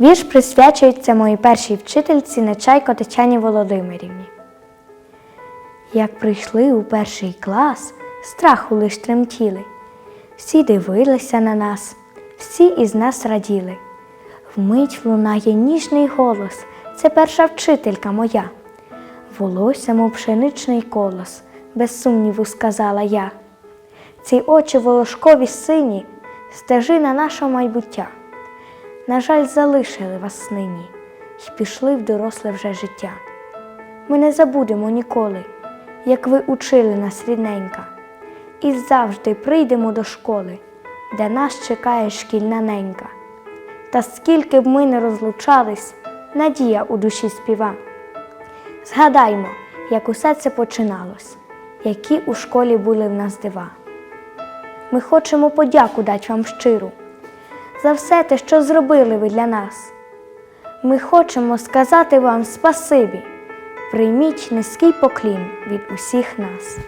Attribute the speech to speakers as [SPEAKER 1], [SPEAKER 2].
[SPEAKER 1] Вірш присвячується моїй першій вчительці Нечайко Тетяні Володимирівні. Як прийшли у перший клас, страху лиш тремтіли. Всі дивилися на нас, всі із нас раділи. Вмить лунає ніжний голос, це перша вчителька моя. Волосся, мов пшеничний колос, без сумніву сказала я. Ці очі волошкові сині, стежина нашого майбуття. На жаль, залишили вас нині й пішли в доросле вже життя. Ми не забудемо ніколи, як ви учили нас рідненька, і завжди прийдемо до школи, де нас чекає шкільна ненька. Та скільки б ми не розлучались, надія у душі співа. Згадаймо, як усе це починалось, які у школі були в нас дива. Ми хочемо подяку дати вам щиру за все те, що зробили ви для нас. Ми хочемо сказати вам спасибі, прийміть низький поклін від усіх нас.